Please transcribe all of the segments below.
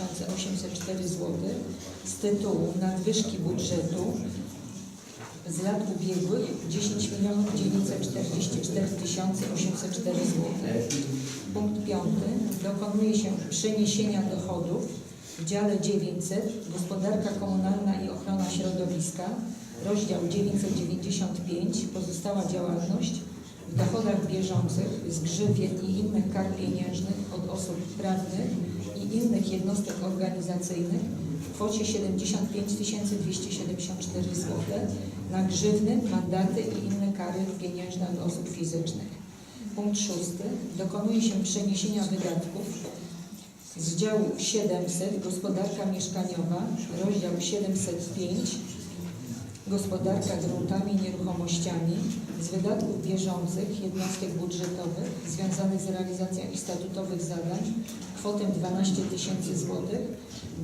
804 zł z tytułu nadwyżki budżetu z lat ubiegłych 10 944 804 zł. Punkt piąty. Dokonuje się przeniesienia dochodów w dziale 900 Gospodarka komunalna i ochrona środowiska, rozdział 995 Pozostała działalność dochodach bieżących z grzywien i innych kar pieniężnych od osób prawnych i innych jednostek organizacyjnych w kwocie 75 274 zł na grzywny, mandaty i inne kary pieniężne od osób fizycznych. Punkt szósty. Dokonuje się przeniesienia wydatków z działu 700 Gospodarka mieszkaniowa, rozdział 705 Gospodarka gruntami i nieruchomościami z wydatków bieżących jednostek budżetowych związanych z realizacją ich statutowych zadań kwotę 12 tysięcy złotych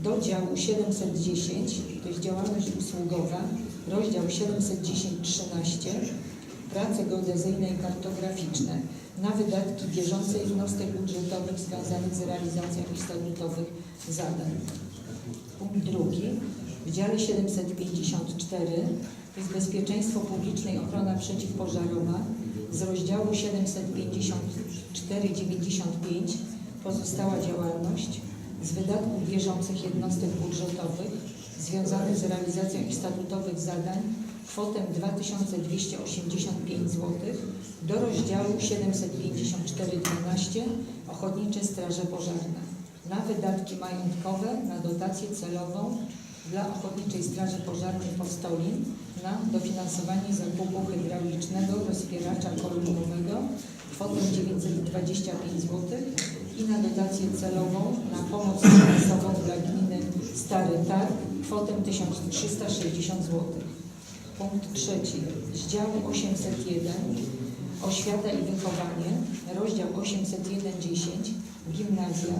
do działu 710, to jest działalność usługowa, rozdział 710-13 prace geodezyjne i kartograficzne na wydatki bieżące jednostek budżetowych związanych z realizacją ich statutowych zadań. Punkt drugi. W dziale 754 to jest bezpieczeństwo publiczne i ochrona przeciwpożarowa z rozdziału 754-95 pozostała działalność z wydatków bieżących jednostek budżetowych związanych z realizacją ich statutowych zadań kwotę 2285 zł do rozdziału 754-12 Ochotnicze Straże Pożarne na wydatki majątkowe, na dotację celową dla Ochotniczej Straży Pożarnej Postolin na dofinansowanie zakupu hydraulicznego rozpieracza kolumnowego kwotę 925 zł i na dotację celową na pomoc finansową dla gminy Stary Targ kwotę 1360 zł. Punkt trzeci. Z działu 801 Oświata i wychowanie, rozdział 801.10 Gimnazja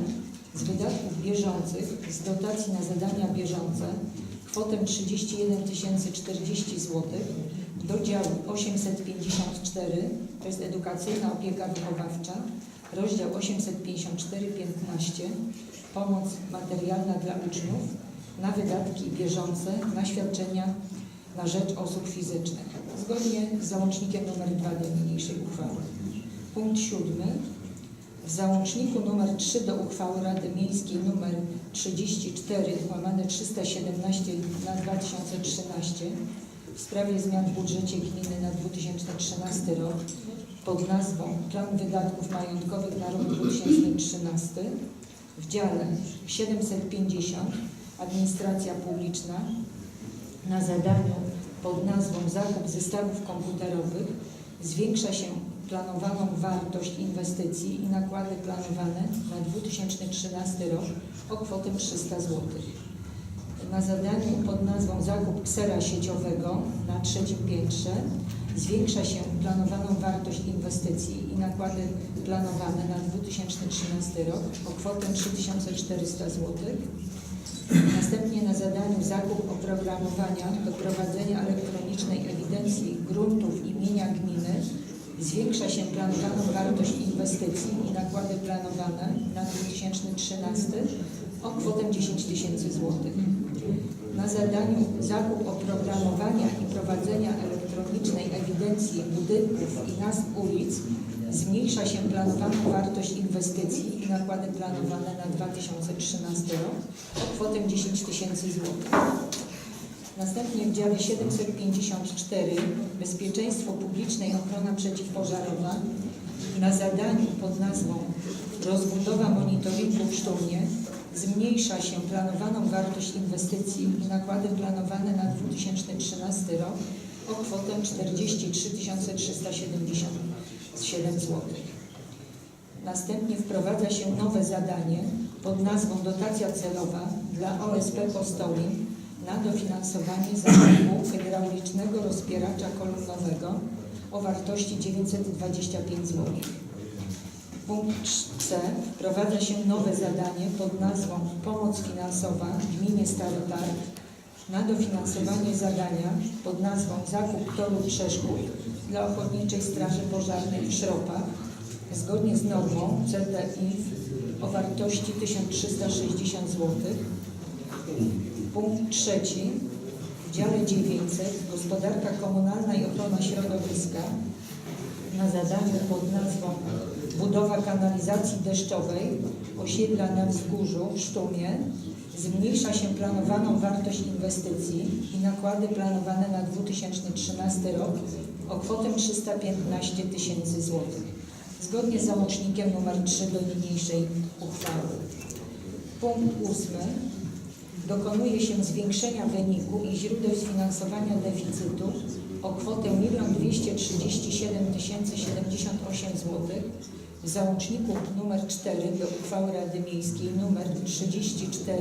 z wydatków bieżących z dotacji na zadania bieżące kwotę 31 040 zł do działu 854 to jest edukacyjna opieka wychowawcza rozdział 854.15 pomoc materialna dla uczniów na wydatki bieżące na świadczenia na rzecz osób fizycznych zgodnie z załącznikiem nr 2 do niniejszej uchwały. Punkt siódmy. W załączniku nr 3 do uchwały Rady Miejskiej nr 34 łamane 317 na 2013 w sprawie zmian w budżecie gminy na 2013 rok pod nazwą Plan wydatków majątkowych na rok 2013 w dziale 750 Administracja publiczna na zadaniu pod nazwą Zakup zestawów komputerowych zwiększa się planowaną wartość inwestycji i nakłady planowane na 2013 rok o kwotę 300 zł. Na zadaniu pod nazwą Zakup ksera sieciowego na trzecim piętrze zwiększa się planowaną wartość inwestycji i nakłady planowane na 2013 rok o kwotę 3400 zł. Następnie na zadaniu zakup oprogramowania do prowadzenia elektronicznej ewidencji gruntów i mienia gminy zwiększa się planowaną wartość inwestycji i nakłady planowane na 2013 o kwotę 10 tysięcy złotych. Na zadaniu zakup oprogramowania i prowadzenia elektronicznej ewidencji budynków i nazw ulic zmniejsza się planowaną wartość inwestycji i nakłady planowane na 2013 rok o kwotę 10 tysięcy złotych. Następnie w dziale 754 Bezpieczeństwo publiczne i ochrona przeciwpożarowa na zadaniu pod nazwą Rozbudowa monitoringu w Sztumie zmniejsza się planowaną wartość inwestycji i nakłady planowane na 2013 rok o kwotę 43 377 zł. Następnie wprowadza się nowe zadanie pod nazwą Dotacja celowa dla OSP Postolin na dofinansowanie zakupu hydraulicznego rozpieracza kolumnowego o wartości 925 zł. Punkt C. Wprowadza się nowe zadanie pod nazwą Pomoc finansowa gminie Stary Targ na dofinansowanie zadania pod nazwą Zakup toru przeszkód dla Ochotniczej Straży Pożarnej w Szropach zgodnie z normą CTIF o wartości 1360 zł. Punkt trzeci. W dziale 900 Gospodarka komunalna i ochrona środowiska na zadaniu pod nazwą Budowa kanalizacji deszczowej osiedla na wzgórzu w Sztumie zmniejsza się planowaną wartość inwestycji i nakłady planowane na 2013 rok o kwotę 315 tysięcy złotych. Zgodnie z załącznikiem nr 3 do niniejszej uchwały. Punkt ósmy. Dokonuje się zwiększenia wyniku i źródeł sfinansowania deficytu o kwotę 1 237 078 zł w załączniku nr 4 do uchwały Rady Miejskiej nr 34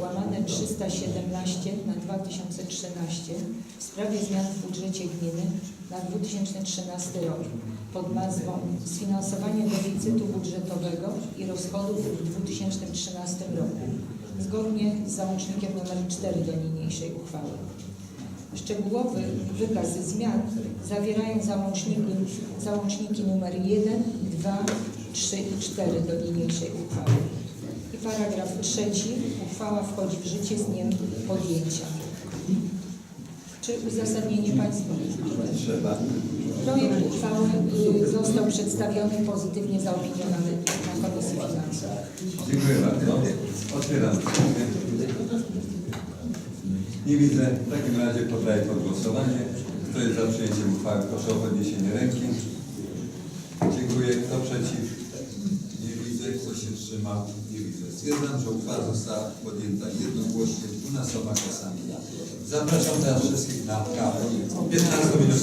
łamane 317 na 2013 w sprawie zmian w budżecie gminy na 2013 rok pod nazwą Sfinansowanie deficytu budżetowego i rozchodów w 2013 roku zgodnie z załącznikiem nr 4 do niniejszej uchwały. Szczegółowy wykaz zmian zawierają załączniki, załączniki nr 1, 2, 3 i 4 do niniejszej uchwały. I paragraf trzeci. Uchwała wchodzi w życie z dniem podjęcia. Czy uzasadnienie Państwa? Trzeba. Projekt uchwały y, został przedstawiony pozytywnie zaopiniowany na Komisji Finansów. Dziękuję bardzo. Otwieram. Nie widzę. W takim razie poddaję pod głosowanie. Kto jest za przyjęciem uchwały, proszę o podniesienie ręki. Dziękuję. Kto przeciw? Kto się wstrzymał, nie widzę. Stwierdzam, że uchwała została podjęta jednogłośnie 12 głosami. Zapraszam teraz wszystkich na kawę. 15 minut.